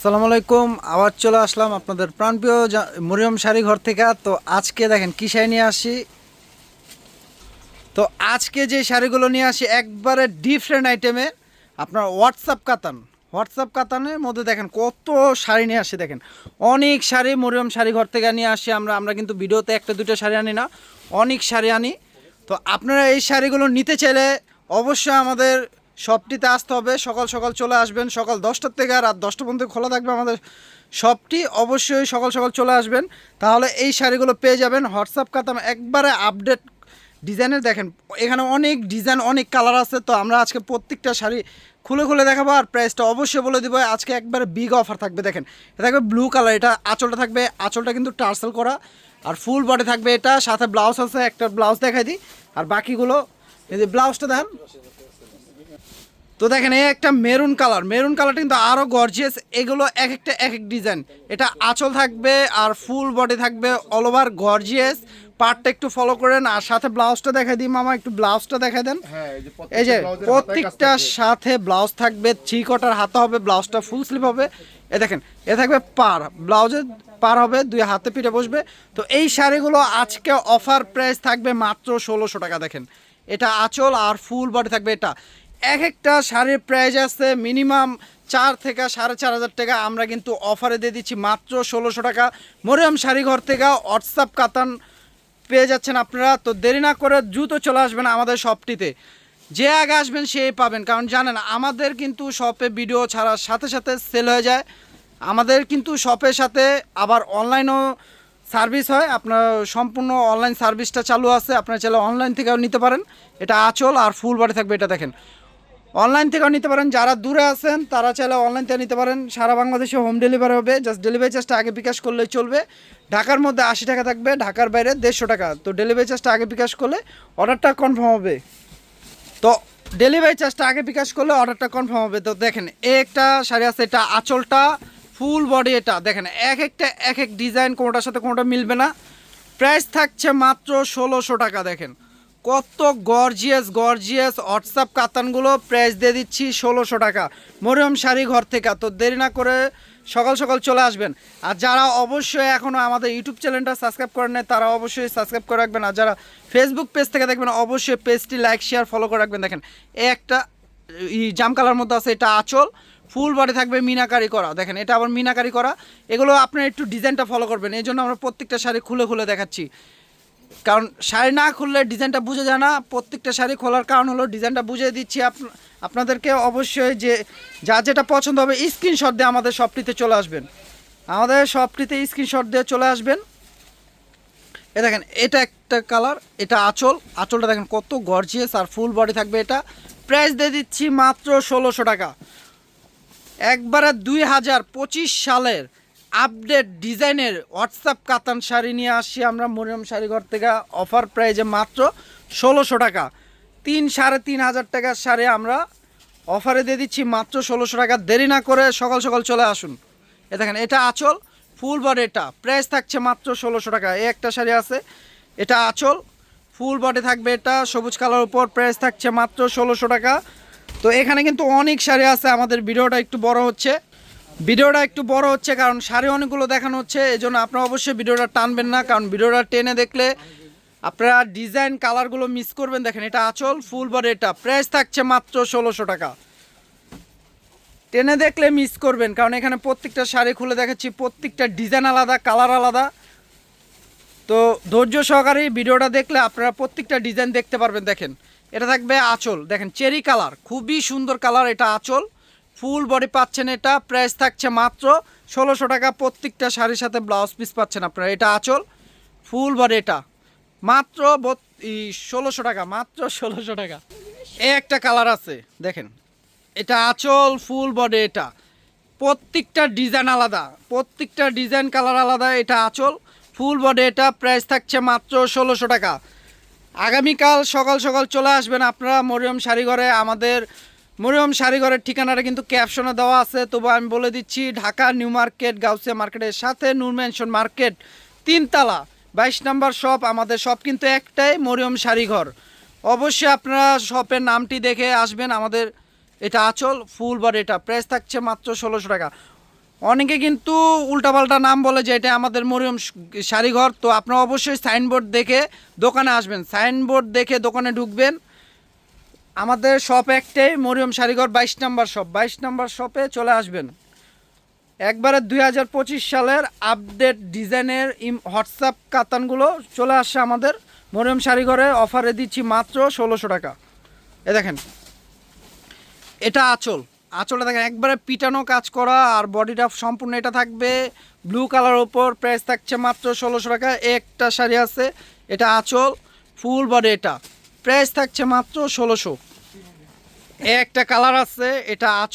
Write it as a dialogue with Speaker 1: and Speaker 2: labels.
Speaker 1: আসসালামু আলাইকুম, আবার চলে আসলাম আপনাদের প্রাণপ্রিয় মরিয়ম শাড়ি ঘর থেকে। তো আজকে দেখেন কী শাড়ি নিয়ে আসি। তো আজকে যে শাড়িগুলো নিয়ে আসি একবারে ডিফারেন্ট আইটেমে আপনার হোয়াটসঅ্যাপ কাতান। হোয়াটসঅ্যাপ কাতানের মধ্যে দেখেন কত শাড়ি নিয়ে আসি দেখেন। অনেক শাড়ি মরিয়ম শাড়ি ঘর থেকে নিয়ে আসি আমরা। আমরা কিন্তু ভিডিওতে একটা দুটো শাড়ি আনি না। অনেক শাড়ি আনি। তো আপনারা এই শাড়িগুলো নিতে চাইলে অবশ্যই আমাদের শপটিতে আসতে হবে। সকাল সকাল চলে আসবেন। সকাল দশটার থেকে রাত দশটা পর্যন্ত খোলা থাকবে আমাদের শপটি অবশ্যই সকাল সকাল চলে আসবেন। তাহলে এই শাড়িগুলো পেয়ে যাবেন। হোয়াটসঅ্যাপ কাতাম একবারে আপডেট ডিজাইনের দেখেন। এখানে অনেক ডিজাইন, অনেক কালার আছে। তো আমরা আজকে প্রত্যেকটা শাড়ি খুলে খুলে দেখাবো আর প্রাইসটা অবশ্যই বলে দিব। আজকে একবারে বিগ অফার থাকবে দেখেন। এটা থাকবে ব্লু কালার এটা আঁচলটা থাকবে। আঁচলটা কিন্তু টার্সেল করা। আর ফুল বডি থাকবে এটা। সাথে ব্লাউজ আছে, একটা ব্লাউজ দেখাই দিই। আর বাকিগুলো এই যে ব্লাউজটা দেন তো দেখেন এই একটা মেরুন কালার। মেরুন কালারটা কিন্তু আরও গর্জিয়াস এগুলো এক একটা এক এক ডিজাইন এটা আঁচল থাকবে আর ফুল বডি থাকবে অল ওভার গর্জিয়াস পার্টটা একটু ফলো করেন। আর সাথে ব্লাউজটা দেখাই দিই মামা একটু ব্লাউজটা দেখাই দেন।
Speaker 2: হ্যাঁ,
Speaker 1: এই যে প্রত্যেকটার সাথে ব্লাউজ থাকবে থ্রি কটার হাতে হবে ব্লাউজটা ফুল স্লিপ হবে। এ দেখেন এ থাকবে পার। ব্লাউজে পার হবে দুই হাতে পিঠে বসবে। তো এই শাড়িগুলো আজকে অফার প্রাইস থাকবে মাত্র ষোলোশো টাকা দেখেন। এটা আঁচল আর ফুল বডি থাকবে এটা। এক একটা শাড়ির প্রাইস আছে মিনিমাম চার থেকে সাড়ে চার হাজার টাকা। আমরা কিন্তু অফারে দিয়ে দিচ্ছি মাত্র ষোলোশো টাকা। মরিয়াম শাড়ি ঘর থেকে হোয়াটসঅ্যাপ কাতান পেয়ে যাচ্ছেন আপনারা। তো দেরি না করে দ্রুত চলে আসবেন আমাদের শপটিতে যে আগে আসবেন সেই পাবেন। কারণ জানেন, আমাদের কিন্তু শপে ভিডিও ছাড়ার সাথে সাথে সেল হয়ে যায়। আমাদের কিন্তু শপের সাথে আবার অনলাইনও সার্ভিস হয়। আপনার সম্পূর্ণ অনলাইন সার্ভিসটা চালু আছে। আপনারা চাইলে অনলাইন থেকেও নিতে পারেন। এটা আঁচল আর ফুল বাড়ি থাকবে, এটা দেখেন। অনলাইন থেকেও নিতে পারেন। যারা দূরে আছেন, তারা চাইলে অনলাইন থেকে নিতে পারেন। সারা বাংলাদেশে হোম ডেলিভারি হবে। জাস্ট ডেলিভারি চার্জটা আগে বিকাশ করলেই চলবে। ঢাকার মধ্যে আশি টাকা থাকবে, ঢাকার বাইরে দেড়শো টাকা। তো ডেলিভারি চার্জটা আগে বিকাশ করলে অর্ডারটা কনফার্ম হবে। তো ডেলিভারি চার্জটা আগে বিকাশ করলে অর্ডারটা কনফার্ম হবে। তো দেখেন, একটা শাড়ি আছে, এটা আঁচলটা ফুল বডি এটা। দেখেন, এক একটা, এক এক ডিজাইন কোনোটার সাথে কোনোটা মিলবে না। প্রাইস থাকছে মাত্র ষোলোশো টাকা, দেখেন। কত গর্জিয়াস গর্জিয়াস হোয়াটসঅ্যাপ কাতানগুলো প্রাইস দিয়ে দিচ্ছি ষোলোশো টাকা। মরিয়ম শাড়ি ঘর থেকে, তো দেরি না করে সকাল সকাল চলে আসবেন। আর যারা অবশ্যই এখনও আমাদের ইউটিউব চ্যানেলটা সাবস্ক্রাইব করেন নাই, তারা অবশ্যই সাবস্ক্রাইব করে রাখবেন। আর যারা ফেসবুক পেজ থেকে দেখবেন, অবশ্যই পেজটি লাইক শেয়ার ফলো করে রাখবেন। দেখেন এই একটা, ই, জাম কালার মধ্যে আছে, এটা আঁচল ফুল বডি থাকবে মিনাকারি করা। দেখেন, এটা আবার মিনাকারি করা। এগুলো আপনার একটু ডিজাইনটা ফলো করবেন। এই জন্য আমরা প্রত্যেকটা শাড়ি খুলে খুলে দেখাচ্ছি। কারণ শাড়ি না খুললে ডিজাইনটা বুঝে যায় না। প্রত্যেকটা শাড়ি খোলার কারণ হলো ডিজাইনটা বুঝিয়ে দিচ্ছি আপ- আপনাদেরকে অবশ্যই যে, যা যেটা পছন্দ হবে স্ক্রিনশট দিয়ে আমাদের শপটিতে চলে আসবেন। আমাদের শপটিতে স্ক্রিনশট দিয়ে চলে আসবেন। এ দেখেন, এটা একটা কালার এটা আঁচল। আঁচলটা দেখেন কত গর্জিয়াস আর ফুল বডি থাকবে এটা। প্রাইস দিয়ে দিচ্ছি মাত্র ষোলোশো টাকা। একবারে দুই হাজার পঁচিশ সালের আপডেট ডিজাইনের হোয়াটসঅ্যাপ কাতান শাড়ি নিয়ে আসছি আমরা মরিয়ম শাড়িঘর থেকে। অফার প্রাইজে মাত্র ষোলোশো টাকা। তিন সাড়ে তিন হাজার টাকার শাড়ি আমরা অফারে দিয়ে দিচ্ছি মাত্র ষোলোশো টাকা। দেরি না করে সকাল সকাল চলে আসুন। এ দেখেন, এটা আঁচল, ফুল বডি এটা। প্রাইস থাকছে মাত্র ষোলোশো টাকা। এই একটা শাড়ি আছে, এটা আঁচল, ফুল বডি থাকবে এটা। সবুজ কালার উপর প্রাইস থাকছে মাত্র ষোলোশো টাকা। তো এখানে কিন্তু অনেক শাড়ি আছে। আমাদের ভিডিওটা একটু বড় হচ্ছে। ভিডিওটা একটু বড় হচ্ছে কারণ শাড়ি অনেকগুলো দেখানো হচ্ছে এই জন্য আপনারা অবশ্যই ভিডিওটা টানবেন না, কারণ ভিডিওটা টেনে দেখলে আপনারা ডিজাইন কালারগুলো মিস করবেন। দেখেন, এটা আঁচল, ফুল বডি, এটা প্রাইস থাকছে মাত্র ষোলোশো টাকা। টেনে দেখলে মিস করবেন, কারণ এখানে প্রত্যেকটা শাড়ি খুলে দেখাচ্ছি, প্রত্যেকটা ডিজাইন আলাদা, কালার আলাদা। তো ধৈর্য সহকারে ভিডিওটা দেখলে আপনারা প্রত্যেকটা ডিজাইন দেখতে পারবেন। দেখেন, এটা থাকবে আঁচল। দেখেন, চেরি কালার, খুবই সুন্দর কালার, এটা আঁচল। ফুল বডি পাচ্ছেন এটা, প্রাইস থাকছে মাত্র ষোলোশো টাকা। প্রত্যেকটা শাড়ির সাথে ব্লাউজ পিস পাচ্ছেন আপনারা। এটা আঁচল, ফুল বডি এটা। মাত্র ষোলোশো টাকা, মাত্র ষোলোশো টাকা। এই একটা কালার আছে, দেখেন। এটা আঁচল, ফুল বডি এটা। প্রত্যেকটা ডিজাইন আলাদা, প্রত্যেকটা ডিজাইন কালার আলাদা, এটা আঁচল, ফুল বডি এটা, প্রাইস থাকছে মাত্র ষোলোশো টাকা। আগামীকাল সকাল সকাল চলে আসবেন আপনারা মরিয়ম শাড়িঘরে, আমাদের মরিয়ম শাড়িঘরের ঠিকানাটা কিন্তু ক্যাপশনে দেওয়া আছে। তবু আমি বলে দিচ্ছি, ঢাকা, নিউ মার্কেট, গাউসিয়া মার্কেটের সাথে নূর ম্যানশন মার্কেট, তিনতলা, বাইশ নাম্বার শপ, আমাদের শপ কিন্তু একটাই, মরিয়ম শাড়িঘর। অবশ্যই আপনারা শপের নামটি দেখে আসবেন, আমাদের এটা আঁচল, ফুল বার এটা প্রাইস থাকছে মাত্র ষোলোশো টাকা। অনেকে কিন্তু উল্টাপাল্টা নাম বলে যে এটা আমাদের মরিয়ম শাড়িঘর, তো আপনারা অবশ্যই সাইনবোর্ড দেখে দোকানে আসবেন। সাইনবোর্ড দেখে দোকানে ঢুকবেন আমাদের শপ একটাই, মরিয়ম শাড়িঘর বাইশ নাম্বার শপ বাইশ নাম্বার শপে চলে আসবেন। একবারে দুই হাজার পঁচিশ সালের আপডেট ডিজাইনের হোয়াটসঅ্যাপ কাতানগুলো চলে আসছে আমাদের। মরিয়ম শাড়িঘরে অফারে দিচ্ছি মাত্র ষোলোশো টাকা। এ দেখেন, এটা আঁচল। আঁচলটা দেখেন, একবারে পিটানো কাজ করা, আর বডিটা সম্পূর্ণ এটা থাকবে। ব্লু কালার ওপর প্রাইস থাকছে মাত্র ষোলোশো টাকা। একটা শাড়ি আছে, এটা আঁচল ফুল বডি এটা। প্রাইস থাকছে মাত্র ষোলোশো। একটা কালার আছে এটা আঁচল